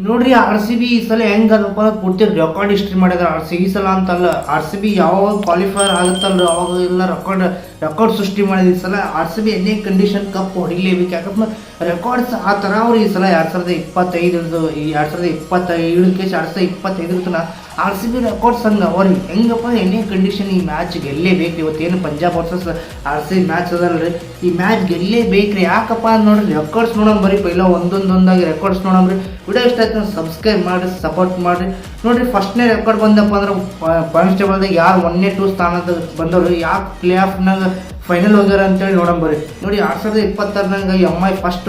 ನೋಡ್ರಿ R C B ಈ ಸಲ ಹೆಂಗೆ ಅದಪ್ಪ ಪೂರ್ತಿ ರೆಕಾರ್ಡ್ ಹಿಸ್ಟ್ರಿ ಮಾಡಿದ್ರೆ ಆರ್ ಸಿ ಈ ಸಲ ಅಂತಲ್ಲ ಆರ್ ಸಿ ಬಿ ಯಾವಾಗ ಕ್ವಾಲಿಫೈರ್ ಆಗುತ್ತಲ್ಲ ಅವಾಗ ಎಲ್ಲ ರೆಕಾರ್ಡ್ ರೆಕಾರ್ಡ್ ಸೃಷ್ಟಿ ಮಾಡಿದ ಈ ಸಲ R C B any condition cup ಹೊಡಿಲೇಬೇಕು. ಯಾಕಂದ್ರೆ ರೆಕಾರ್ಡ್ಸ್ ಆ ಥರ ಅವ್ರು ಈ ಸಲ ಎರಡು ಸಾವಿರದ ಇಪ್ಪತ್ತೈದು ಎರಡು ಸಾವಿರದ ಇಪ್ಪತ್ತೈದಕ್ಕೆ ಎರಡು ಸಾವಿರದ ಇಪ್ಪತ್ತೈದರ ತನಕ ಆರ್ ಸಿ ಬಿ ರೆಕಾರ್ಡ್ಸ್ ಹಂಗೆ ಅವ್ರಿಗೆ ಹೆಂಗಪ್ಪ ಎನಿ ಕಂಡೀಷನ್ ಈ ಮ್ಯಾಚ್ ಇವತ್ತು ಇವತ್ತೇನು Punjab versus R C B match ಅದಲ್ರಿ? ಈ ಮ್ಯಾಚ್ ಗೆಲ್ಲೇಬೇಕ್ರಿ, ಯಾಕಪ್ಪ ಅಂತ ನೋಡ್ರಿ ರೆಕಾರ್ಡ್ಸ್ ನೋಡೋಣ ಬರೀ ಪೈಲ ಒಂದೊಂದೊಂದಾಗಿ ರೆಕಾರ್ಡ್ಸ್ ನೋಡೋಣ್ರಿ ವಿಡಿಯೋ ಇಷ್ಟ ಆಯ್ತು ಸಬ್ಸ್ಕ್ರೈಬ್ ಮಾಡಿ ಸಪೋರ್ಟ್ ಮಾಡಿರಿ. ನೋಡಿರಿ ಫಸ್ಟ್ನೇ ರೆಕಾರ್ಡ್ ಬಂದಪ್ಪ ಅಂದ್ರೆ ಕಾನ್ಸ್ಟೇಬಲ್ದಾಗ ಯಾರು ಒನ್ನೇ ಟೂ ಸ್ಥಾನದಾಗ ಬಂದವರು, ಯಾಕೆ ಪ್ಲೇ ಆಫ್ನಾಗ ಫೈನಲ್ ಹೋಗ್ಯಾರ ಅಂತೇಳಿ ನೋಡೋಣ ಬರ್ರಿ ನೋಡಿ ಎರಡು ಸಾವಿರದ ಇಪ್ಪತ್ತಾರನಾಗ ಎಂ ಐ ಫಸ್ಟ್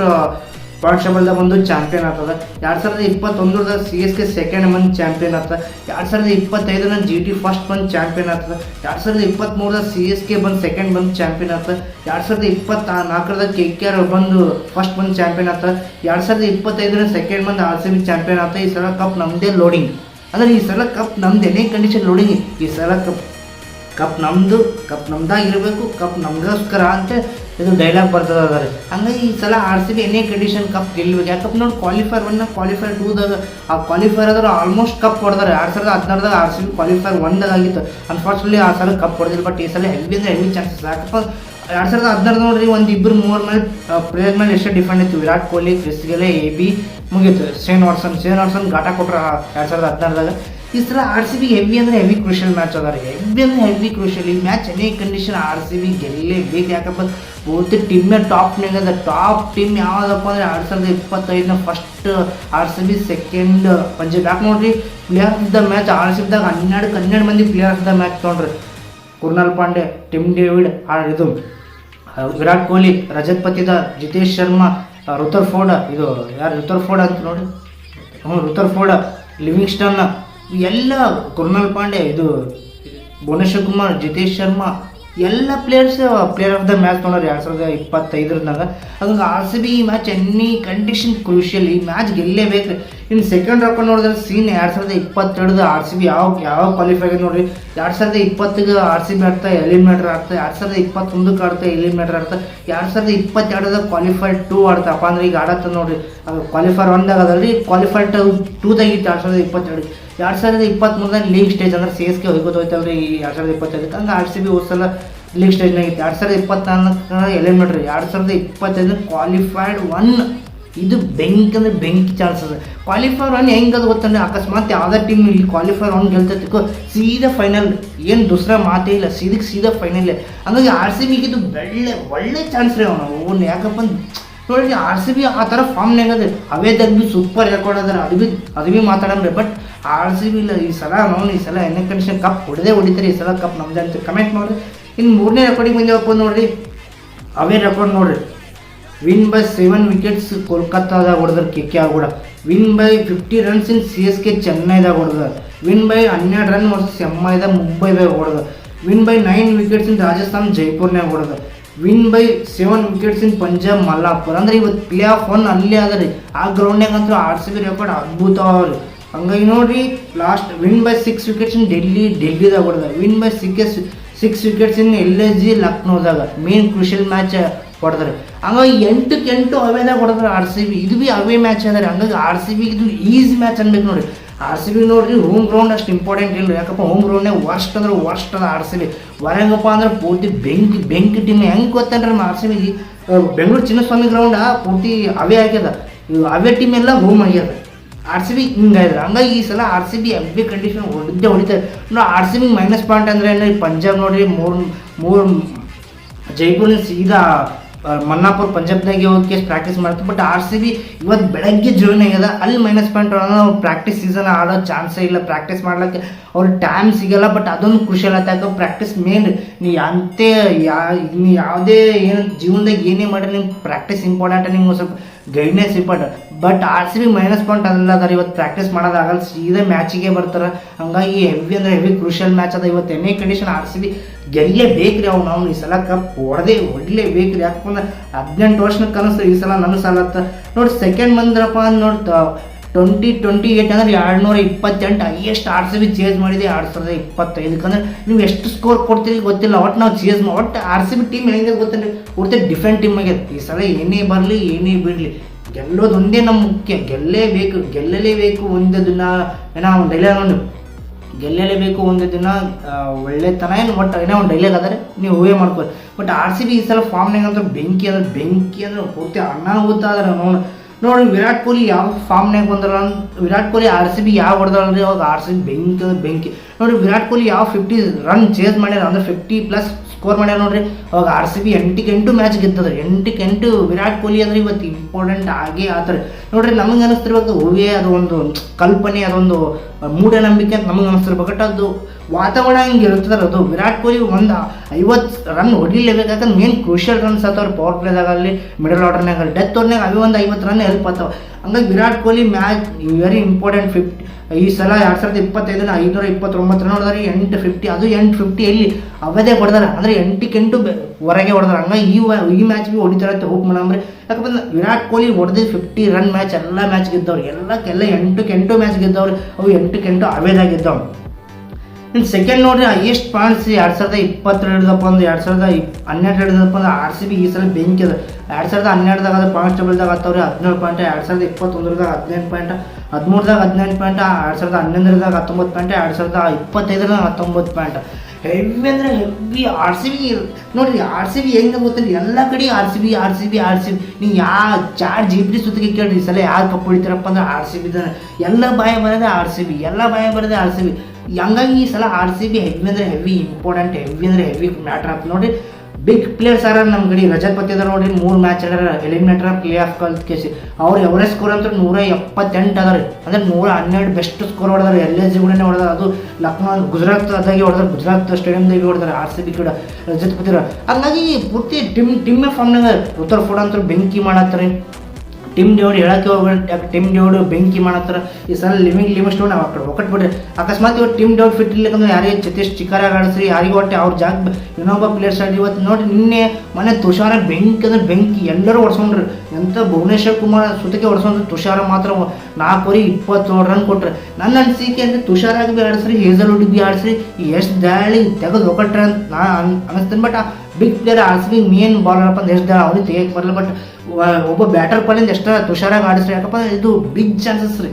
ಕಾನ್ಸ್ಟೇಬಲ್ದಾಗ ಬಂದು ಚಾಂಪಿಯನ್ ಆಗ್ತದ. ಎರಡು ಸಾವಿರದ ಇಪ್ಪತ್ತೊಂದರದಾಗ C S K second month champion ಆಗ್ತದೆ. ಎರಡು ಸಾವಿರದ ಇಪ್ಪತ್ತೈದರ G T first month champion ಆಗ್ತದೆ. ಎರಡು ಸಾವಿರದ ಇಪ್ಪತ್ತ್ಮೂರದಾಗ ಸಿ ಎಸ್ ಕೆ ಬಂದು ಸೆಕೆಂಡ್ ಬಂದು ಚಾಂಪಿಯನ್ ಆಗ್ತದೆ. ಎರಡು ಸಾವಿರದ ಇಪ್ಪತ್ತ ನಾಲ್ಕರದಾಗ ಕೆ ಕೆ ಆರ್ ಬಂದು ಫಸ್ಟ್ ಮಂತ್ ಚಾಂಪಿಯನ್ ಆಗ್ತದೆ. ಎರಡು ಸಾವಿರದ ಇಪ್ಪತ್ತೈದರ second month R C B champion ಆಗ್ತದೆ. ಈ ಸಲ ಕಪ್ ನಮ್ಮದೇ ಲೋಡಿಂಗ್ ಅಂದರೆ ಈ ಸಲ ಕಪ್ ನಮ್ದು ಎನೇ ಕಂಡೀಷನ್ ಲೋಡಿಂಗ್ ಈ ಸಲ ಕಪ್ ಕಪ್ ನಮ್ಮದು ಕಪ್ ನಮ್ದಾಗಿರಬೇಕು ಕಪ್ ನಮಗೋಸ್ಕರ ಅಂತ ಇದು ಡೈಲಾಗ್ ಬರ್ತದೆ ಅದಾರೆ. ಹಂಗಾಗಿ ಈ ಸಲ R C B any condition cup ಗೆಲ್ಬೇಕು. ಯಾಕಪ್ಪ ನೋಡಿ ಕ್ವಾಲಿಫೈರ್ ಒನ್ ಕ್ವಾಲಿಫೈರ್ ಟೂದಾಗ ಆ ಕ್ವಾಲಿಫೈರ್ ಆದ್ರೆ ಆಲ್ಮೋಸ್ಟ್ ಕಪ್ ಕೊಡ್ತಾರೆ ಎರಡು ಸಾವಿರದ ಹದಿನಾರದಾಗ ಆರ್ ಸಿ ಬಿ ಕ್ವಾಲಿಫೈರ್ ಒಂದಾಗಿತ್ತು ಅನ್ಫಾರ್ಚುನೇಟ್ಲಿ ಆ ಸಲ ಕಪ್ ಹೊಡೆದಿಲ್ಲ. ಬಟ್ ಈ ಸಲ ಹೆವಿ ಅಂದರೆ ಹೆವಿ ಚಾನ್ಸಸ್ ಯಾಕಪ್ಪ ಎರಡು ಸಾವಿರದ ಹದಿನಾರು ನೋಡ್ರಿ ಒಂದು ಇಬ್ಬರು ಮೂರು ಮೇಲೆ ಪ್ಲೇಯರ್ ಮೇಲೆ ಎಷ್ಟೇ ಡಿಫೆಂಡ್ ಇತ್ತು. Virat Kohli, Chris Gayle, A B ಮುಗೀತು. ಸೇನ್ ವಾಟ್ಸನ್ ಸೇನ್ ವಾಟ್ಸನ್ ಘಾಟ ಕೊಟ್ಟರು ಎರಡು ಸಾವಿರದ ಹದಿನಾರದಾಗ. ಈ ಸಲ ಆರ್ ಸಿ ಬಿ ಹೆವಿ ಅಂದರೆ ಹೆವಿ ಕ್ರೂಷಿಯಲ್ ಮ್ಯಾಚ್ ಅದಾರೆ. ಹೆವಿ ಅಂದರೆ ಹೆವಿ ಕ್ರೂಷಿಯಲ್ ಈ match any condition R C B ಗೆಲ್ಲೇಬೇಕು ಯಾಕಪ್ಪ ಪೂರ್ತಿ ಟೀಮ್ನ ಟಾಪ್ನಾಗ ಅದ ಟಾಪ್ ಟೀಮ್ ಯಾವುದಪ್ಪ ಅಂದರೆ ಎರಡು ಸಾವಿರದ ಇಪ್ಪತ್ತೈದನ first R C B second Punjab. ಯಾಕೆ ನೋಡ್ರಿ? Player of the match R C ಬಿದಾಗ ಹನ್ನೆರಡು ಹನ್ನೆರಡು ಮಂದಿ ಪ್ಲೇಯರ್ ಆಫ್ ದ ಮ್ಯಾಚ್ ತೊಗೊಂಡ್ರಿ. ಕುರ್ನಾಲ್ ಪಾಂಡೆ, ಟಿಮ್ ಡೇವಿಡ್ ಇದು ವಿರಾಟ್ ಕೊಹ್ಲಿ, ರಜತ್ ಪತಿದಾರ್ ಜಿತೇಶ್ ಶರ್ಮಾ, ರುತರ್ ಫೋರ್ಡ್. ಇದು ಯಾರು? ಋತರ್ ಫೋರ್ಡ್ ಅಂತ ನೋಡಿ ಹ್ಞೂ ಋತರ್ ಫೋರ್ಡ್. ಲಿವಿಂಗ್ಸ್ಟನ್. ಎಲ್ಲ ಕೃಣಾಲ್ ಪಾಂಡೆ, ಇದು ಭುವನೇಶ್ವರ್ ಕುಮಾರ್ ಜಿತೇಶ್ ಶರ್ಮಾ, ಎಲ್ಲ players player of the match ತೊಗೊಂಡ್ರೆ ಎರಡು ಸಾವಿರದ ಇಪ್ಪತ್ತೈದರದಾಗ ಹಂಗಾಗಿ ಆರ್ ಸಿ ಬಿ ಈ ಮ್ಯಾಚ್ ಎನ್ನಿ ಕಂಡೀಷನ್ ಕ್ರೂಷಿಯಲ್ ಈ ಮ್ಯಾಚ್ ಗೆಲ್ಲೇಬೇಕು ಇನ್ನು ಸೆಕೆಂಡ್ ರೌಂಡ್ ನೋಡಿದ್ರೆ ಸೀನ್ ಎರಡು ಸಾವಿರದ ಇಪ್ಪತ್ತೆರಡು ಆರ್ ಸಿ ಬಿ ಯಾವ ಯಾವ ಕ್ವಾಲಿಫೈ ಆಗಿದೆ ನೋಡಿ ಎರಡು ಸಾವಿರದ ಇಪ್ಪತ್ತಿಗೆ ಆರ್ ಸಿ ಬಿ ಆಡ್ತಾ ಎಲಿಮಿನೇಟರ್ ಆಡ್ತಾ ಎರಡು ಸಾವಿರದ ಇಪ್ಪತ್ತೊಂದಕ್ಕೆ ಆಡ್ತಾ ಎಲಿಮಿನೇಟರ್ ಆಡ್ತಾ ಎರಡು ಸಾವಿರದ ಇಪ್ಪತ್ತೆರಡದ ಕ್ವಾಲಿಫೈ ಟೂ ಆಡ್ತಪ್ಪ. ಅಂದ್ರೆ ಈಗ ಆಡತ್ತ ನೋಡಿ ಅದು ಕ್ವಾಲಿಫೈರ್ ಒಂದಾಗ ಅದಲ್ರಿ. ಟೂ ಟೂದಾಗ ಇತ್ತು ಎರಡು ಸಾವಿರದ ಇಪ್ಪತ್ತೆರಡು ಎರಡು ಸಾವಿರದ ಇಪ್ಪತ್ತ್ಮೂರದಲ್ಲಿ ಲೀಗ್ ಸ್ಟೇಜ್ ಅಂದ್ರೆ ಸಿ ಎಸ್ ಕೆ ಹೋಗೋದು ಹೋಯ್ತಲ್ಲ ಈ ಎರಡು ಸಾವಿರದ ಇಪ್ಪತ್ತೈದಕ್ಕೆ ಅಂದ್ರೆ ಆರ್ ಸಿ ಬಿ ಹೋದ ಸಲ ಲೀಗ್ ಸ್ಟೇಜ್ನಾಗಿತ್ತು ಎರಡು ಸಾವಿರದ ಇಪ್ಪತ್ನಾಲ್ಕರ ಎಲಿಮಿನೇಟರ್ ಎರಡು ಸಾವಿರದ ಇಪ್ಪತ್ತೈದು ಕ್ವಾಲಿಫೈಡ್ ಒನ್ ಇದು ಬೆಂಕಿ ಅಂದ್ರೆ ಬೆಂಕಿ ಚಾನ್ಸಸ್. ಕ್ವಾಲಿಫೈರ್ ಒನ್ ಹೆಂಗದು ಗೊತ್ತಂದ್ರೆ ಅಕಸ್ಮಾತ್ ಯಾವುದೇ ಟೀಮ್ ಇಲ್ಲಿ ಕ್ವಾಲಿಫೈರ್ ಒನ್ ಗೆಲ್ತೈತಿಕೋ ಸೀದಾ ಫೈನಲ್ ಏನು ದೂಸರ ಮಾತೇ ಇಲ್ಲ ಸೀದಕ್ಕೆ ಸೀದಾ ಫೈನಲ್ ಹಂಗಾಗಿ ಆರ್ ಸಿ ಬಿಗೆ ಇದು ಒಳ್ಳೆ ಚಾನ್ಸ್ ರೀ ಅವನು. ಅವ್ನು ಯಾಕಪ್ಪ ನೋಡಿ ಆರ್ ಸಿ ಬಿ ಆ ಥರ ಫಾರ್ಮ್ನಾಗ ಅದ. ಅವೇದಾಗ ಬಿ ಸೂಪರ್ ರೆಕಾರ್ಡ್ ಅದಾರ. ಅದು ಬಿ ಅದು ಬಿ ಮಾತಾಡಮ್ರಿ ಬಟ್ ಆರ್ ಸಿ ಬಿ ಇಲ್ಲ, ಈ ಸಲ ನಾವು ಈ ಸಲ ಎನ್ ಕಂಡೀಷನ್ ಕಪ್ ಹೊಡೆದೇ ಹೊಡಿತಾರೆ. ಈ ಸಲ ಕಪ್ ನಮ್ದೇ ಅಂತ ಕಮೆಂಟ್ ಮಾಡಿರಿ. ಇನ್ನು ಮೂರನೇ ರೆಕಾರ್ಡಿಂಗ್ ಬಂದೇವಪ್ಪ ನೋಡಿರಿ. ಅವೇ ರೆಕಾರ್ಡ್ ನೋಡ್ರಿ. ವಿನ್ ಬೈ ಸೆವೆನ್ ವಿಕೆಟ್ಸ್ ಕೋಲ್ಕತ್ತಾದಾಗ ಹೊಡೆದ್ರೆ ಕೆ ಕೆ ಕೂಡ win by fifty runs in C S K ಚೆನ್ನೈದಾಗ ಹೊಡೆದ. ವಿನ್ ಬೈ ಹನ್ನೆರಡು ರನ್ ವರ್ಸಸ್ ಎಂ ಐದಾಗ ಮುಂಬೈದಾಗ ಹೊಡೆದ. Win by nine wickets in Rajasthan ಜೈಪುರ್ನಾಗ ಹೊಡೆದ. Win by seven wickets in Punjab Mullanpur ಅಂದ್ರೆ ಇವತ್ತು ಪ್ಲೇ ಆಫ್ ಒನ್ ಅಲ್ಲೇ ಅದ ರೀ. ಆ ಗ್ರೌಂಡ್ನಾಗ ಅಂತೂ ಆರ್ ಸಿ ಬಿ ರೆಕಾರ್ಡ್ ಅದ್ಭುತ ರೀ. ಹಂಗಾಗಿ ನೋಡಿರಿ last win by six wickets in Delhi ಡೆಲ್ಲಿದಾಗ ಹೊಡೆದ. Win by six six wickets in L S G ಲಕ್ನೋದಾಗ main crucial match ಹೊಡೆದ್ರೆ ಹಂಗಾಗಿ ಎಂಟಕ್ಕೆ ಎಂಟು ಅವೇದಾಗ ಹೊಡೆದ್ರೆ ಆರ್ ಸಿ ಬಿ ಇದು ಬಿ ಅವೇ ಮ್ಯಾಚ್ ಅದ ಹಂಗಾಗಿ ಆರ್ ಸಿ ಬಿ ಇದು ಈಸಿ ಮ್ಯಾಚ್ ಅನ್ಬೇಕು ನೋಡಿ. ಆರ್ ಸಿ ಬಿ ನೋಡ್ರಿ ಹೋಮ್ ಗ್ರೌಂಡ್ ಅಷ್ಟು ಇಂಪಾರ್ಟೆಂಟ್ ಇಲ್ಲ. ಯಾಕಪ್ಪ ಹೋಮ್ ಗ್ರೌಂಡ್ನಾಗ ವರ್ಸ್ಟ್ ಅಂದ್ರೆ ವರ್ಸ್ಟ್ ಅದ ಆರ್ ಸಿ ಬಿ ಹೊರಂಗಪ್ಪ ಅಂದ್ರೆ ಪೂರ್ತಿ ಬೆಂಕಿ ಬೆಂಕಿ ಟೀಮ್. ಹೆಂಗೆ ಗೊತ್ತೇನ್ರಿ ನಮ್ಮ R C B Bengaluru Chinnaswamy ground ಪೂರ್ತಿ ಅವೇ ಆಗ್ಯದ. ಅವೇ ಟೀಮ್ ಎಲ್ಲ ಹೋಮ್ ಆಗ್ಯದ. ಆರ್ ಸಿ ಬಿ ಹಿಂಗಾಯ್ತು ಹಂಗಾಗಿ ಈ ಸಲ R C B B condition ಹೊಡೆದೇ ಹೊಡಿತಾರೆ ನೋಡಿ R C B minus point ಅಂದರೆ ಏನು ಪಂಜಾಬ್ ನೋಡ್ರಿ ಮೂರು ಮೂರು ಜೈಪುರ್ನ ಸೀದಾ ಮನ್ನಾಪುರ್ ಪಂಜಾಬ್ದಾಗೆ ಹೋಗಿ ಪ್ರಾಕ್ಟೀಸ್ ಮಾಡ್ತು ಬಟ್ ಆರ್ ಸಿ ಬಿ ಇವತ್ತು ಬೆಳಗ್ಗೆ ಜೋನ್ ಆಗ್ಯದ. ಅಲ್ಲಿ ಮೈನಸ್ ಪಾಯಿಂಟ್ ಅವ್ರು ಪ್ರಾಕ್ಟೀಸ್ ಸೀಸನ್ ಆಡೋ ಚಾನ್ಸೇ ಇಲ್ಲ. ಪ್ರಾಕ್ಟೀಸ್ ಮಾಡ್ಲಿಕ್ಕೆ ಅವ್ರ ಟೈಮ್ ಸಿಗಲ್ಲ. ಬಟ್ ಅದೊಂದು ಕ್ರುಷಿಯಲ್ ಯಾಕೆ ಪ್ರಾಕ್ಟೀಸ್ ಮೇನ್ ನೀ ಅಂತೆ ಯಾ, ನೀ ಯಾವುದೇ ಏನು ಜೀವನದಾಗ ಏನೇ ಮಾಡಿ ನಿಮ್ಗೆ ಪ್ರಾಕ್ಟೀಸ್ ಇಂಪಾರ್ಟೆಂಟ್ ನಿಮ್ಗೆ ಸ್ವಲ್ಪ guidance important but R C B minus point ಅಲ್ಲ ಅದಾರ. ಇವತ್ತು ಪ್ರಾಕ್ಟೀಸ್ ಮಾಡೋದಾಗಲ್ಲ ಸೀದಾ ಮ್ಯಾಚಿಗೆ ಬರ್ತಾರೆ. ಹಂಗಾಗಿ ಹೆವಿ ಅಂದ್ರೆ ಹೆವಿ ಕ್ರೂಷಿಯಲ್ ಮ್ಯಾಚ್ ಅದ. ಇವತ್ತು any condition R C B ಗೆಲ್ಲೇ ಬೇಕ್ರಿ ಅವ್ನು ಅವ್ನು ಈ ಸಲ ಕಪ್ ಹೊಡೆದೇ ಯಾಕಪ್ಪ ಯಾಕಂದ್ರೆ ಹದಿನೆಂಟು ವರ್ಷನ ಕನಸು ಈ ಸಲ ನನ್ನ ಸಾಲತ್ತ. ನೋಡಿ ಸೆಕೆಂಡ್ ಬಂದ್ರಪ್ಪ ಅಂದ್ ನೋಡಿ ಟ್ವೆಂಟಿ ಟ್ವೆಂಟಿ ಏಯ್ಟ್ ಅಂದ್ರೆ ಎರಡು ನೂರ ಇಪ್ಪತ್ತೆಂಟು highest R C B chase ಮಾಡಿದೆ ಎರಡು ಸಾವಿರದ ಇಪ್ಪತ್ತೈದಕ್ಕೆ. ಅಂದ್ರೆ ನೀವು ಎಷ್ಟು ಸ್ಕೋರ್ ಕೊಡ್ತೀರಿ ಗೊತ್ತಿಲ್ಲ ಒಟ್ಟು ನಾವು ಚೇಸ್ ಮಾಡಿ ಒಟ್ಟು ಆರ್ ಸಿ ಬಿ ಟೀಮ್ ಹೆಂಗೆ ಗೊತ್ತಿಲ್ಲ. ಪೂರ್ತಿ ಡಿಫೆಂಟ್ ಟೀಮ್ ಆಗ್ಯದ ಈ ಸಲ ಏನೇ ಬರಲಿ, ಏನೇ ಬಿಡಲಿ. ಗೆಲ್ಲೋದು ಒಂದೇ ನಮ್ಮ ಮುಖ್ಯ. ಗೆಲ್ಲಲೇಬೇಕು ಗೆಲ್ಲಲೇಬೇಕು ಒಂದು ದಿನ. ಏನೋ ಒಂದು ಡೈಲಾಗ್ ಗೆಲ್ಲಲೇಬೇಕು ಒಂದು ದಿನ ಒಳ್ಳೆತನ ಏನು ಬಟ್ ಏನೋ ಒಂದು ಡೈಲಾಗ್ ಆದರೆ ನೀವು ಹೂವೇ ಮಾಡ್ಕೊಳ್ಳಿ. ಬಟ್ ಆರ್ ಸಿ ಬಿ ಈ ಸಲ ಫಾರ್ಮ್ನಾಗ ಅಂದ್ರೆ ಬೆಂಕಿ ಅಂದ್ರೆ ಬೆಂಕಿ ಅಂದ್ರೆ ಪೂರ್ತಿ ಅನಾಹುತ ಅದ್ರ ನೋಡಿ ನೋಡಿ ವಿರಾಟ್ ಕೊಹ್ಲಿ ಯಾವ ಫಾರ್ಮ್ನಾಗ ಬಂದ್ರಲ್ಲ Virat Kohli R C B ಯಾವ ಹೊಡೆದ್ರಿ ಅವಾಗ ಆರ್ ಸಿ ಬಿ ಬೆಂಕಿ ಬೆಂಕಿ. ನೋಡಿ ವಿರಾಟ್ ಕೊಹ್ಲಿ ಯಾವ ಫಿಫ್ಟಿ ರನ್ ಚೇಸ್ ಮಾಡ್ಯಾರ ಅಂದ್ರೆ ಫಿಫ್ಟಿ ಪ್ಲಸ್ ಸ್ಕೋರ್ ಮಾಡ್ಯಾರ ನೋಡ್ರಿ. ಅವಾಗ ಆರ್ ಸಿ ಬಿ ಎಂಟು ಮ್ಯಾಚ್ ಗೆದ್ದದ ಎಂಟಕ್ಕೆ ಎಂಟು ವಿರಾಟ್ ಕೊಹ್ಲಿ ಅಂದ್ರೆ ಇವತ್ತು ಇಂಪಾರ್ಟೆಂಟ್ ಆಗೇ ಆತರ ನೋಡ್ರಿ, ನಮಗೆ ಅನಿಸ್ತಿರ್ಬೇಕು. ಹೂವೇ ಅದು ಒಂದು ಕಲ್ಪನೆ ಅದೊಂದು ಮೂಢನಂಬಿಕೆ ಅಂತ ನಮಗೆ ಅನಿಸ್ತಿರ್ಬೇಕು. ಬಟ್ ಅದು ವಾತಾವರಣ ಹಿಂಗೆ ಇರ್ತದಲ್ಲ ಅದು ವಿರಾಟ್ ಕೊಹ್ಲಿ ಒಂದು ಐವತ್ತು ರನ್ ಹೊಡಿಲೇಬೇಕು. ಮೇನ್ ಕ್ರೂಷಿಯಲ್ ರನ್ಸ್ ಆತವ್ರು ಪವರ್ ಪ್ಲೇದಾಗ ಆಗಲಿ ಮಿಡಲ್ ಆರ್ಡರ್ನಾಗ ಡೆತ್ ಓರ್ನಾಗ ಅವೇ ಒಂದು ಐವತ್ತು ರನ್ ಹೆಲ್ಪ್ ಆತವ ಹಂಗಾಗಿ Virat Kohli match very important fifty ಈ ಸಲ ಎರಡು ಸಾವಿರದ ಇಪ್ಪತ್ತೈದನ ಐನೂರ ಇಪ್ಪತ್ತೊಂಬತ್ತು ರನ್ ಹೊಡೆದ್ರೆ, ಎಂಟು ಫಿಫ್ಟಿ ಅದು ಎಂಟು ಫಿಫ್ಟಿ ಎಲ್ಲಿ ಅವದೇ ಹೊಡೆದಾರ. ಅಂದರೆ ಎಂಟಕ್ಕೆ ಎಂಟು ಬೆ- ಹೊರಗೆ ಹೊಡೆದಾರ. ಹಂಗಾಗಿ ಈ ಈ ಮ್ಯಾಚ್ ಭೀ ಹೊಡಿತಾರೆ ಅಂತ ಹೋಪ್ ಮಾಡಂದ್ರೆ ಯಾಕಂದ್ರೆ ವಿರಾಟ್ ಕೊಹ್ಲಿ ಹೊಡೆದಿದ್ದು ಫಿಫ್ಟಿ ರನ್ ಮ್ಯಾಚ್ ಎಲ್ಲ ಮ್ಯಾಚ್ ಗೆದ್ದವ್ರು ಎಲ್ಲಕ್ಕೆಲ್ಲ ಎಂಟು ಕೆಂಟು ಮ್ಯಾಚ್ ಗೆದ್ದವ್ರು, ಅವು ಎಂಟು ಎಂಟು ಅವೇದಾಗ ಇನ್ನು ಸೆಕೆಂಡ್ ನೋಡ್ರಿ ಹೈಯೆಸ್ಟ್ ಪಾಯಿಂಟ್ಸ್ ಎರಡು ಸಾವಿರದ ಇಪ್ಪತ್ತೆರಡು ಹಿಡಿದಪ್ಪ ಅಂದ್ರೆ, ಎರಡು ಸಾವಿರದ ಹನ್ನೆರಡು ಹಿಡಿದಪ್ಪ ಅಂದ್ರೆ ಆರ್ ಸಿ ಬಿ ಈ ಸಲ ಬೆಂಕಿ ಅದ. ಎರಡು ಸಾವಿರದ ಹನ್ನೆರಡದಾಗ ಅದು ಪಾಯಿಂಟ್ಸ್ ಟೇಬಲ್ದಾಗ ಹತ್ತವ್ರಿ ಹದಿನೇಳು ಪಾಯಿಂಟ್ ಎರಡು ಸಾವಿರದ ಇಪ್ಪತ್ತೊಂದರದಾಗ ಹದಿನೆಂಟು ಪಾಯಿಂಟ್ ಹದಿಮೂರದಾಗ ಹದಿನೆಂಟು ಪಾಯಿಂಟ್ ಎರಡು ಸಾವಿರದ ಹನ್ನೊಂದರದಾಗ ಹತ್ತೊಂಬತ್ತು ಪಾಯಿಂಟ್ ಎರಡು ಸಾವಿರದ ಇಪ್ಪತ್ತೈದರಾಗ ಹತ್ತೊಂಬತ್ತು ಪಾಯಿಂಟ್ ಹೆವಿ ಅಂದರೆ ಹೆವಿ ಆರ್ ಸಿ ಬಿ ನೋಡಿರಿ ಆರ್ ಸಿ ಬಿ ಹೆಂಗೆ ಗೊತ್ತಿಲ್ಲ ಎಲ್ಲ ಕಡೆ R C B R C B R C B ನೀವು ಯಾ ಚಾರ್ಜ್ ಜಿ ಬಿ ಸುತ್ತಿಗೆ ಕೇಳಿರಿ, ಈ ಸಲ ಯಾರು ಕಪ್ ಹೊಡಿತಾರಪ್ಪ ಅಂದ್ರೆ ಆರ್ ಸಿ ಬಿ ಎಲ್ಲ ಬಾಯ ಬರೋದೇ ಆರ್ ಸಿ ಬಿ ಎಲ್ಲ ಬಾಯ ಬರೋದೇ ಆರ್ ಸಿ ಬಿ ಹಂಗಾಗಿ ಈ ಸಲ ಆರ್ ಸಿ ಬಿ ಹೆವಿ ಅಂದರೆ ಹೆವಿ ಇಂಪಾರ್ಟೆಂಟ್ ಹೆವಿ ಅಂದರೆ ಹೆವಿ ಮ್ಯಾಟ್ರ್ ಆಗ್ತದೆ ನೋಡಿ. ಬಿಗ್ ಪ್ಲೇಯರ್ಸ್ ಆರ ನಮ್ಮ ಗಡಿ? ರಜತ್ ಪತಿ ಅದಾರ ನೋಡ್ರಿ ಮೂರು ಮ್ಯಾಚ್ ಆಡ್ಯಾರ. ಎಲಿಮಿನೇಟರ್ ಪ್ಲೇ ಆಫ್ ಕಲ್ ಕೇಸಿ. ಅವ್ರು ಎವರೇಜ್ ಸ್ಕೋರ್ ಅಂತ ನೂರ ಎಪ್ಪತ್ತೆಂಟು ಅದಾರ. ಅಂದರೆ ನೂರ ಹನ್ನೆರಡು ಬೆಸ್ಟ್ ಸ್ಕೋರ್ ಹೊಡೆದಾರೆ. ಎಲ್ ಎಸ್ ಜಿ ಕೂಡ ಹೊಡೆದಾರ. ಅದು ಲಕ್ನೋ, ಗುಜರಾತ್ ಅದಾಗಿ ಹೊಡೆದಾರೆ. ಗುಜರಾತ್ ಸ್ಟೇಡಿಯಮ್ದಾಗಿ ಹೊಡೆದಾರೆ ಆರ್ ಸಿ ಬಿ ಕೂಡ ರಜತ್ ಪತಿರ ಹಂಗಾಗಿ ಪೂರ್ತಿ ಟಿಮ್ ಟಿಮ್ಮೇ ಫಾರ್ಮ್ನಾಗ ಉತ್ತರ ಫೋಡ ಅಂತ ಬೆಂಕಿ ಮಾಡತ್ತಾರೆ. ಟಿಮ್ ಡೇವ್ಡ್ ಹೇಳಕ್ಕೆ ಹೋಗ್ಬೇಡ. ಟಿಮ್ ಡೇವ್ಡ್ ಬೆಂಕಿ ಮಾಡತ್ತಾರ ಈ ಸಲ ಲಿವಿಂಗ್ ಲಿಮಿಟ್ ನೋಡಿ ನಾವು ಆ ಒಕ್ಕಟ್ ಅಕಸ್ಮಾತ್ ಇವತ್ತು ಟಿಮ್ ಡೌಡ್ ಫಿಟ್ ಇರ್ಲಿಕ್ಕಂದ್ರೆ ಯಾರಿಗೆ ಚತೀಶ್ ಚಿಕಾರ ಆಡಿಸ್ರಿ, ಯಾರಿಗೆ ಒಟ್ಟೆ ಅವ್ರ ಜಾಗ ಇನ್ನೊಬ್ಬ ಪ್ಲೇಯರ್ಸ್ ಆಡಿ ಇವತ್ತು ನೋಡಿ ನಿನ್ನೆ ಮನೆ ತುಷಾರ ಬೆಂಕಿ ಅಂದ್ರೆ ಬೆಂಕಿ ಎಲ್ಲರೂ ಹೊಡ್ಸ್ಕೊಂಡ್ರಿ. ಎಂಥ ಭುವನೇಶ್ವರ್ ಕುಮಾರ್ ಸುತಕ್ಕೆ ಹೊಡ್ಸ್ಕೊಂಡ್ರು. ತುಷಾರ ಮಾತ್ರ ನಾಲ್ಕುವರೆ ಇಪ್ಪತ್ತೇಳು ರನ್ ಕೊಟ್ರೆ. ನನ್ನ ಅನಿಸಿಕೆ ಅಂದರೆ ತುಷಾರಾಗಿ ಬಿ ಆಡಿಸ್ರಿ ಹೇಸಲ್ವುಡ್ ಬಿ ಆಡಿಸ್ರಿ, ಎಷ್ಟು ದಾಳಿ, ತೆಗೆದು ಒಕ್ಕಟ್ರೆ ಅಂತ ನಾ ಅನ್- ಅನಿಸ್ತೀನಿ. ಬಟ್ ಬಿಗ್ ಪ್ಲೇಯರ್ ಆಡಿಸ್ರಿ ಮೇನ್ ಬಾಲರ್ ಅಂತ ಎಷ್ಟು ದಾಳಿ, ಅವ್ರಿಗೆ ತೆಗಿಯಕ್ಕೆ ಬರಲ್ಲ. ಬಟ್ ಒಬ್ಬ ಬ್ಯಾಟರ್ ಪಾಲಿಂದ ಎಷ್ಟ ತುಷಾರಾಗಿ ಆಡಿಸ್ರಿ? ಯಾಕಪ್ಪ ಇದು ಬಿಗ್ ಚಾನ್ಸಸ್ ರೀ.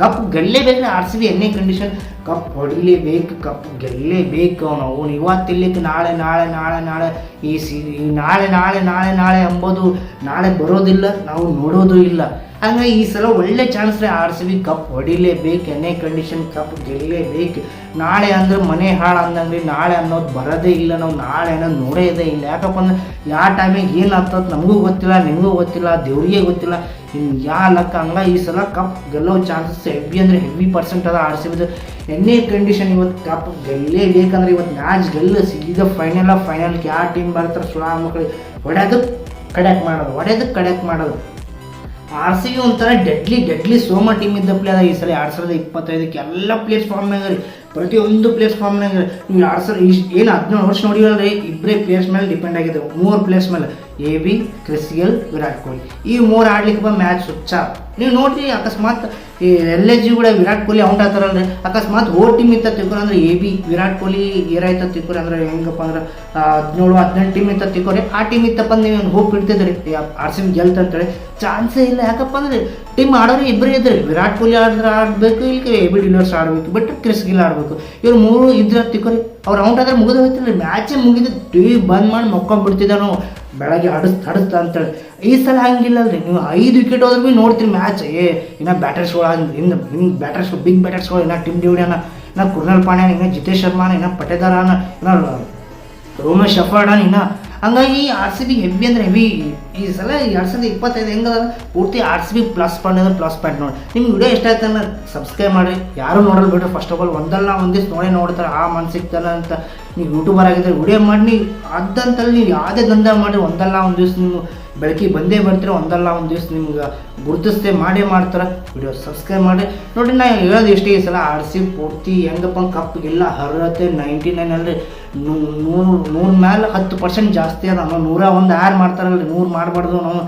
ಕಪ್ ಬೇಕು R C B ಎನ್ನೇ condition cup ಹೊಡಿಲೇಬೇಕು ಕಪ್ ಗೆಲ್ಲೇಬೇಕು ಅವನು ಅವನು ಇವತ್ತಿಲ್ಲಿಕ್ಕೆ ನಾಳೆ ನಾಳೆ ನಾಳೆ ನಾಳೆ, ಈ ಸಿ ನಾಳೆ ನಾಳೆ ನಾಳೆ ನಾಳೆ ಎಂಬುದು ನಾಳೆ ಬರೋದಿಲ್ಲ, ನಾವು ನೋಡೋದು ಇಲ್ಲ. ಹಂಗಾಗಿ ಈ ಸಲ ಒಳ್ಳೆ ಚಾನ್ಸ್ ರೀ ಆರ್ ಸಿ ಬಿ ಕಪ್ ಹೊಡಿಲೇಬೇಕು ಎನ್ನೇ ಕಂಡೀಷನ್ ಕಪ್ ಗೆಲ್ಲೇಬೇಕು ನಾಳೆ ಅಂದ್ರೆ ಮನೆ ಹಾಳು ಅಂದಂಗ್ರಿ, ನಾಳೆ ಅನ್ನೋದು ಬರೋದೇ ಇಲ್ಲ ನಾವು. ನಾಳೆ ಅನ್ನೋದು ನೋಡೋದೇ ಇಲ್ಲ ಯಾಕಪ್ಪ ಅಂದ್ರೆ ಯಾವ ಟೈಮಿಗೆ ಏನು ಆಗ್ತದೆ ನಮಗೂ ಗೊತ್ತಿಲ್ಲ, ನಿಮಗೂ ಗೊತ್ತಿಲ್ಲ, ದೇವ್ರಿಗೆ ಗೊತ್ತಿಲ್ಲ. ಯಾ ಲಕ್ಕ ಹಂಗ ಈ ಸಲ ಕಪ್ ಗೆಲ್ಲೋ ಚಾನ್ಸಸ್ ಹೆವಿ ಅಂದರೆ ಹೆವಿ ಪರ್ಸೆಂಟ್ ಅದ ಆರ್ ಸಿ ಬಿದು. ಎನ್ನೇ ಕಂಡೀಷನ್ ಇವತ್ತು ಕಪ್ ಗೆಲ್ಲೇ ಬೇಕಂದ್ರೆ ಇವತ್ತು ಮ್ಯಾಚ್ ಗೆಲ್ಲ, ಸೀದಾ ಫೈನಲ್ ಫೈನಲ್ಗೆ ಯಾವ ಟೀಮ್ ಬರ್ತಾರೆ ಸುಳಾ ಮಕ್ಕಳಿಗೆ ಹೊಡೆದು ಕಡೆಕ್ಟ್ ಮಾಡೋದು ಹೊಡೆದು ಕಡೆಕ್ಟ್ ಮಾಡೋದು. ಆರ್ ಸಿ ಬಿ ಒಂಥರ ಡೆಡ್ಲಿ ಡೆಡ್ಲಿ ಸೋಮ ಟೀಮ್ ಇದ್ದ ಪ್ಲೇ ಅದ ಈ ಸಲ ಎರಡು ಸಾವಿರದ ಇಪ್ಪತ್ತೈದಕ್ಕೆ. ಎಲ್ಲ ಪ್ಲೇಸ್ ಫಾರ್ಮ್ ರೀ ಪ್ರತಿಯೊಂದು ಪ್ಲೇಸ್ ಆಗಲಿ ನೀವು ಎರಡು ಸಾವಿರ ಇಷ್ಟು ಏನು ಹದಿನೇಳು ವರ್ಷ ನೋಡಿವಲ್ರಿ? ಇಬ್ಬರೇ ಪ್ಲೇಸ್ ಮೇಲೆ ಡಿಪೆಂಡ್ ಆಗಿದೆ ಮೂರು ಪ್ಲೇಸ್ ಮೇಲೆ. A B Chris Gayle Virat Kohli ಈ ಮೂರು ಆಡ್ಲಿಕ್ಕೆ ಬಂದು ಮ್ಯಾಚ್ ಸುಚ್ಚ ನೀವು ನೋಡಿರಿ ಅಕಸ್ಮಾತ್ ಈ ಎಲ್ ಎಚ್ ಜಿ ಕೂಡ ವಿರಾಟ್ ಕೊಹ್ಲಿ ಔಟ್ ಆಗ್ತಾರಲ್ರಿ ಅಕಸ್ಮಾತ್ ಓ ಟೀಮ್ ಇತ್ತ ತಿಳ್ಕೊರಿ ಅಂದ್ರೆ ಎ ಬಿ ವಿರಾಟ್ ಕೊಹ್ಲಿ ಏರಾಯ್ತ ತಿಳ್ಕೊರಿ ಅಂದ್ರೆ ಹೆಂಗಪ್ಪ ಅಂದ್ರೆ ಹದಿನೇಳು, ಹದಿನೆಂಟು ಟೀಮ್ ಇಂತ ತಿಳ್ಕೊರಿ ಆ ಟೀಮ್ ಇತ್ತಪ್ಪ ನೀವು ಹೋಪ್ ಇಡ್ತಿದ್ರಿ ಆರ್ ಸಿ ಬಿ ಗೆಲ್ತ ಅಂತೇಳಿ. ಚಾನ್ಸೇ ಇಲ್ಲ. ಯಾಕಪ್ಪ ಅಂದ್ರೆ ಟೀಮ್ ಆಡೋರು ಇಬ್ಬರೇ ಇದ್ರಿ ವಿರಾಟ್ ಕೊಹ್ಲಿ ಆಡಿದ್ರೆ ಆಡಬೇಕು ಇಲ್ಲಿ ಎ ಬಿ ಡಿಲರ್ಸ್ ಆಡಬೇಕು ಬಟ್ ಕ್ರಿಸ್ ಗಿಲ್ ಆಡಬೇಕು. ಇವ್ರು ಮೂರು ಇದ್ರೆ ತಿಳ್ಕೊರಿ ಅವ್ರು ಔಟ್ ಆದ್ರೆ ಮುಗಿದು ಹೋಯ್ತಿಲ್ಲ ಮ್ಯಾಚೇ ಮುಗಿದು ಟಿ ವಿ ಬಂದ್ ಮಾಡಿ ಮಕ್ಕೊಂಡ್ಬಿಡ್ತಿದ್ದ ನಾವು ಬೆಳಗ್ಗೆ ಹಡಸ್ ಹಡಸ್ತಾ ಅಂತೇಳಿ. ಈ ಸಲ ಹಂಗಿಲ್ಲ ಅಲ್ರಿ, ನೀವು ಐದು ವಿಕೆಟ್ ಹೋದ್ರೆ ಭೀ ನೋಡ್ತೀರಿ ಮ್ಯಾಚ್ ಏ, ಇನ್ನ ಬ್ಯಾಟರ್ಸ್ಗಳು ಇನ್ನು ಇನ್ನು ಬ್ಯಾಟರ್ಸ್ ಬಿಗ್ ಬ್ಯಾಟರ್ಸ್ಗಳು ಇನ್ನ ಟಿಮ್ ಡಿವಿಡಿಯನ ಇನ್ನ ಕುರ್ನಲ್ ಪಾಂಡ್ಯನ ಇನ್ನ ಜಿತೇಶ್ ಶರ್ಮಾನ ಇನ್ನ ಪಟೇದಾರನ ಇನ್ನ ರೋಮೇಶ್ ಶಫರ್ಡನ್ ಇನ್ನ ಹಂಗಾಗಿ ಆರ್ ಸಿ ಬಿ ಹೆವಿ ಅಂದರೆ ಹೆವಿ ಈ ಸಲ ಎರಡು ಸಾವಿರದ ಇಪ್ಪತ್ತೈದು ಹೆಂಗದ? ಪೂರ್ತಿ R C B plus point ಅಂದರೆ ಪ್ಲಸ್ ಪಾಯಿಂಟ್ ನೋಡಿ. ನಿಮ್ಗೆ ವಿಡಿಯೋ ಇಷ್ಟ ಆಯ್ತು ಸಬ್ಸ್ಕ್ರೈಬ್ ಮಾಡಿ ಯಾರು ನೋಡಲ್ ಫಸ್ಟ್ ಆಫ್ ಆಲ್ ಒಂದಲ್ಲ ಒಂದಿಷ್ಟು ನೋಡೇ ನೋಡ್ತಾರೆ. ಆ ಮನ್ಸಿಗೆ ಅಂತ ನೀವು ಯೂಟ್ಯೂಬರ್ ಆಗಿದ್ರೆ ವಿಡಿಯೋ ಮಾಡಿ ನೀವು ಅದಂತಲ್ಲಿ ನೀವು ಯಾವುದೇ ದಂಧ ಮಾಡಿ ಒಂದಲ್ಲ ಒಂದು ದಿವಸ ನೀವು ಬೆಳಕಿಗೆ ಬಂದೇ ಬರ್ತೀರ, ಒಂದಲ್ಲ ಒಂದು ದಿವ್ಸ ನಿಮ್ಗೆ ಗುರುತಿಸ್ತೇ ಮಾಡೇ ಮಾಡ್ತಾರೆ. ವಿಡಿಯೋ ಸಬ್ಸ್ಕ್ರೈಬ್ ಮಾಡಿ. ನೋಡಿ ನಾ ಹೇಳೋದು ಇಷ್ಟೇ ಈ ಸಲ ಆರ್ ಸಿ ಪೂರ್ತಿ ಹೆಂಗಪ್ಪ ಕಪ್ಗೆಲ್ಲ ಅರ್ಹತೆ ನೈಂಟಿ ನೈನ್ ಅಲ್ಲಿ ನೂರು ನೂರು ಮೇಲೆ ಹತ್ತು ಪರ್ಸೆಂಟ್ ಜಾಸ್ತಿ ಅದ. ನೂರ ಒಂದು ಯಾರು ಮಾಡ್ತಾರಲ್ಲ ನೂರು ಮಾಡಬಾರ್ದು ನಾವು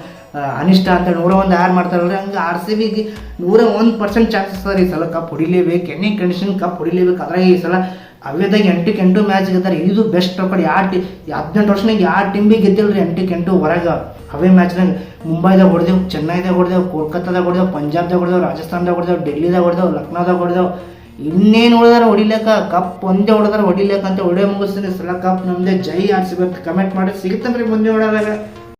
ಅನಿಷ್ಟ ಅಂತ ನೂರ ಒಂದು ಯಾರು ಮಾಡ್ತಾರಲ್ಲ ಹಂಗೆ ಆರ್ ಸಿ ಬಿಗೆ ನೂರ ಒಂದು ಪರ್ಸೆಂಟ್ ಚಾನ್ಸಸ್ ಅದ ಈ ಸಲ ಕಪ್ ಹೊಡಿಲೇಬೇಕು. ಎನಿ ಕಂಡೀಷನ್ ಕಪ್ ಹೊಡಿಲೇಬೇಕು. ಅದ್ರಾಗ ಈ ಸಲ ಅವೇದಾಗ ಎಂಟು ಕೆಂಟು ಮ್ಯಾಚ್ ಗೆದ್ದಾರೆ ಇದು ಬೆಸ್ಟ್ ರೆಕಾರ್ಡ್ ಯಾವ ಟಿ ಹದಿನೆಂಟು ವರ್ಷನಾಗ ಯಾವ ಟೀಮ್ ಬಿ ಗೆದ್ದಿಲ್ಲ ರೀ ಎಂಟು ಹೊರಗೆ? ಅವೇ ಮ್ಯಾಚ್ನಾಗ ಮುಂಬೈದಾಗ ಹೊಡೆದೆವು, ಚೆನ್ನೈದಾಗ ಹೊಡೆದೆವು, ಕೋಲ್ಕತ್ತಾದಾಗ ಹೊಡೆದೆವು, ಪಂಜಾಬ್ದಾಗ ಹೊಡೆದೆವು, ರಾಜಸ್ಥಾನದಾಗ ಹೊಡೆದೆವು, ಡೆಲ್ಲಿದಾಗ ಹೊಡೆದೆವು, ಲಕ್ನೋದಾಗ ಹೊಡೆದೆವು. ಇನ್ನೇನು ಹೊಡೆದಾರ ಹೊಡಿಲೇಕ? ಕಪ್ ಒಂದೇ ಹೊಡೆದಾರ ಹೊಡಿಲೇಕಂತ ಹೊಡೆ ಮುಗಿಸ್ತೀನಿ. ಸಲ ಕಪ್ ನಮ್ಮದೇ ಜೈ ಸಿ ಕಮೆಂಟ್ ಮಾಡಿ ಸಿಗುತ್ತಂದ್ರೆ ಮುಂದೆ ಹೊಡೆದಾಗ